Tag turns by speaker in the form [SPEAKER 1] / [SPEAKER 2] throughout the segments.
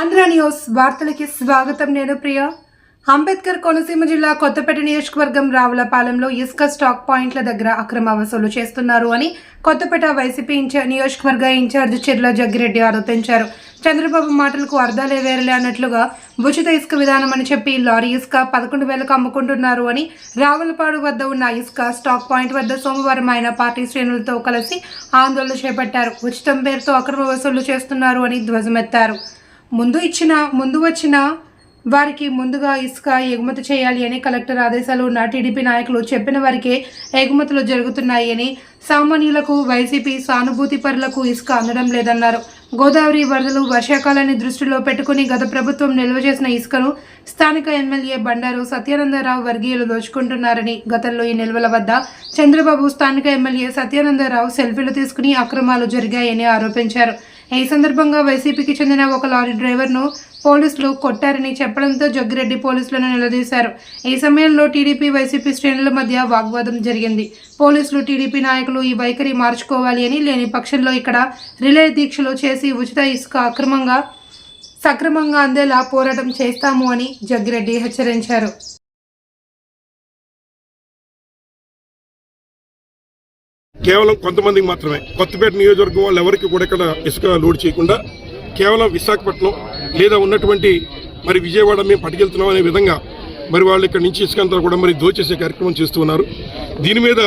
[SPEAKER 1] Andhra news వార్తలకి స్వాగతం నేను ప్రియ. అంబేద్కర్ కోనసీమ జిల్లా కొత్తపేట నియోజకవర్గం రావులపాలెంలో ఇసుక స్టాక్ పాయింట్ల దగ్గర అక్రమ వసూలు చేస్తున్నారు అని కొత్తపేట వైసీపీ ఇన్ఛార్జ్ నియోజకవర్గ ఇన్ఛార్జ్ చిర్ల జగ్గిరెడ్డి ఆరోపించారు. చంద్రబాబు మాటలకు అర్థాలే వేరలే అన్నట్లుగా ఉచిత ఇసుక విధానం అని చెప్పి లారీ ఇసుక పదకొండు వేలకు అమ్ముకుంటున్నారు అని రావులపాడు వద్ద ఉన్న ఇసుక స్టాక్ పాయింట్ వద్ద సోమవారం ఆయన పార్టీ శ్రేణులతో కలిసి ఆందోళన చేపట్టారు. ఉచితం పేరుతో అక్రమ వసూలు చేస్తున్నారు అని ధ్వజమెత్తారు. ముందు ఇచ్చిన ముందు వచ్చిన వారికి ముందుగా ఇసుక ఎగుమతి చేయాలి అని కలెక్టర్ ఆదేశాలు ఉన్న టీడీపీ నాయకులు చెప్పిన వారికే ఎగుమతులు జరుగుతున్నాయి అని సామాన్యులకు వైసీపీ సానుభూతి పరులకు ఇసుక అందడం లేదన్నారు. గోదావరి వరదలు వర్షాకాలాన్ని దృష్టిలో పెట్టుకుని గత ప్రభుత్వం నిల్వ చేసిన ఇసుకను స్థానిక ఎమ్మెల్యే బండారు సత్యానందరావు వర్గీయులు దోచుకుంటున్నారని గతంలో ఈ నిల్వల వద్ద చంద్రబాబు స్థానిక ఎమ్మెల్యే సత్యానందరావు సెల్ఫీలు తీసుకుని అక్రమాలు జరిగాయని ఆరోపించారు. ఈ సందర్భంగా వైసీపీకి చెందిన ఒక లారీ డ్రైవర్ను పోలీసులు కొట్టారని చెప్పడంతో జగ్గిరెడ్డి పోలీసులను నిలదీశారు. ఈ సమయంలో టీడీపీ వైసీపీ శ్రేణుల మధ్య వాగ్వాదం జరిగింది. పోలీసులు టీడీపీ నాయకులు ఈ వైఖరి మార్చుకోవాలి అని లేని పక్షంలో ఇక్కడ రిలే దీక్షలు చేసి ఉచిత ఇసుక అక్రమంగా సక్రమంగా అందేలా పోరాటం చేస్తాము అని జగ్గిరెడ్డి హెచ్చరించారు.
[SPEAKER 2] కేవలం కొంతమందికి మాత్రమే. కొత్తపేట నియోజకవర్గం వాళ్ళు ఎవరికి కూడా ఇక్కడ ఇసుక లోడ్ చేయకుండా కేవలం విశాఖపట్నం లేదా ఉన్నటువంటి మరి విజయవాడ మేము పట్టుకెళ్తున్నాం అనే విధంగా మరి వాళ్ళు ఇక్కడ నుంచి ఇసుక అంతా కూడా మరి దోచేసే కార్యక్రమం చేస్తూ ఉన్నారు. దీని మీద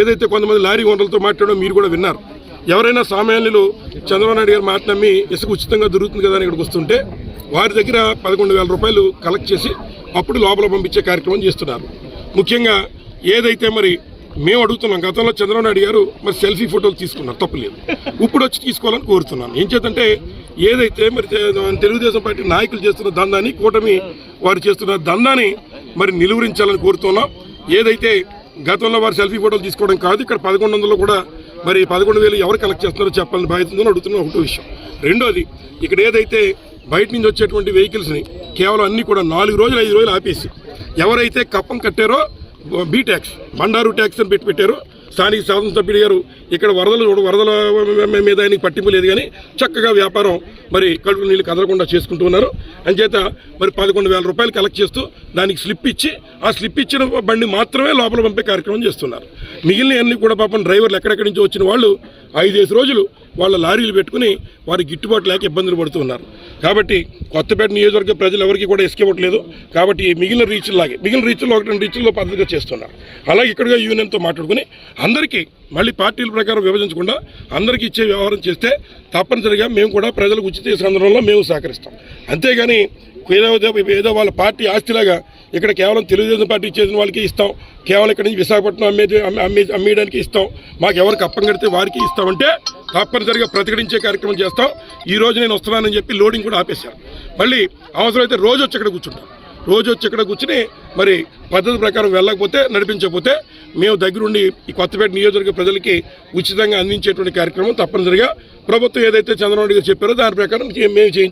[SPEAKER 2] ఏదైతే కొంతమంది లారీ ఓనర్లతో మాట్లాడడం మీరు కూడా విన్నారు. ఎవరైనా సామాన్యులు చంద్రబాబు నాయుడు గారు మాట్లాడి నమ్మి ఇసుక ఉచితంగా దొరుకుతుంది కదా అని ఇక్కడికి వస్తుంటే వారి దగ్గర పదకొండు వేల రూపాయలు కలెక్ట్ చేసి అప్పుడు లోపల పంపించే కార్యక్రమం చేస్తున్నారు. ముఖ్యంగా ఏదైతే మరి మేము అడుగుతున్నాం. గతంలో చంద్రబాబు నాయుడు గారు మరి సెల్ఫీ ఫోటోలు తీసుకున్నారు. తప్పులేదు ఇప్పుడు వచ్చి తీసుకోవాలని కోరుతున్నాను ఏం చేతంటే ఏదైతే మరి తెలుగుదేశం పార్టీ నాయకులు చేస్తున్న దందాన్ని కూటమి వారు చేస్తున్న దందాన్ని మరి నిలువరించాలని కోరుతున్నాం. ఏదైతే గతంలో వారు సెల్ఫీ ఫోటోలు తీసుకోవడం కాదు ఇక్కడ పదకొండు వందలు కూడా మరి పదకొండు వేలు ఎవరు కలెక్ట్ చేస్తున్నారో చెప్పాలని బాధ్యత అడుగుతున్న. ఒకటో విషయం. రెండోది ఇక్కడ ఏదైతే బయట నుంచి వచ్చేటువంటి వెహికల్స్ని కేవలం అన్ని కూడా నాలుగు రోజులు ఐదు రోజులు ఆపేసి ఎవరైతే కప్పం కట్టారో బీ ట్యాక్స్ బండారు ట్యాక్స్ అని పెట్టి పెట్టారు. స్థానిక శాసనసభ్యుడు గారు ఇక్కడ వరదలు వరదల మీద ఆయనకి పట్టింపు లేదు కానీ చక్కగా వ్యాపారం మరి కడుపు నీళ్ళు కదలకుండా చేసుకుంటూ ఉన్నారు. అంచేత మరి పదకొండు వేల రూపాయలు కలెక్ట్ చేస్తూ దానికి స్లిప్ ఇచ్చి ఆ స్లిప్ ఇచ్చిన బండి మాత్రమే లోపల పంపే కార్యక్రమం చేస్తున్నారు. మిగిలిన అన్ని కూడా పాపం డ్రైవర్లు ఎక్కడెక్కడి నుంచి వచ్చిన వాళ్ళు ఐదేసి రోజులు వాళ్ళ లారీలు పెట్టుకుని వారి గిట్టుబాటు లేక ఇబ్బందులు పడుతున్నారు కాబట్టి కొత్తపేట నియోజకవర్గ ప్రజలు ఎవరికి కూడా ఇసుక ఇవ్వట్లేదు కాబట్టి మిగిలిన రీచ్లాగే మిగిలిన రీచ్లో ఒకటి రెండు రీచ్ల్లో పద్ధతిగా చేస్తున్నారు. అలాగే ఇక్కడగా యూనియన్తో మాట్లాడుకుని అందరికీ మళ్ళీ పార్టీల ప్రకారం విభజించకుండా అందరికీ ఇచ్చే వ్యవహారం చేస్తే తప్పనిసరిగా మేము కూడా ప్రజలకు ఉచిత సందర్భంలో మేము సహకరిస్తాం. అంతేగాని ఏదో ఏదో వాళ్ళ పార్టీ ఆస్తిలాగా ఇక్కడ కేవలం తెలుగుదేశం పార్టీ చేసిన వాళ్ళకి ఇస్తాం. కేవలం ఇక్కడ నుంచి విశాఖపట్నం అమ్మేది అమ్మే అమ్మే- అమ్మేయడానికి ఇస్తాం. మాకు ఎవరికి అప్పం కడితే వారికి ఇస్తామంటే తప్పనిసరిగా ప్రతిఘటించే కార్యక్రమం చేస్తాం. ఈ రోజు నేను వస్తున్నానని చెప్పి లోడింగ్ కూడా ఆపేశారు. మళ్ళీ అవసరమైతే రోజు వచ్చి ఇక్కడ కూర్చుంటాం. రోజు వచ్చి ఇక్కడ కూర్చుని మరి పద్ధతి ప్రకారం వెళ్ళకపోతే నడిపించకపోతే మేము దగ్గరుండి ఈ కొత్తపేట నియోజకవర్గ ప్రజలకి ఉచితంగా అందించేటువంటి కార్యక్రమం తప్పనిసరిగా ప్రభుత్వం ఏదైతే చంద్రబాబు గారు చెప్పారో దాని ప్రకారం మేము చేయించాం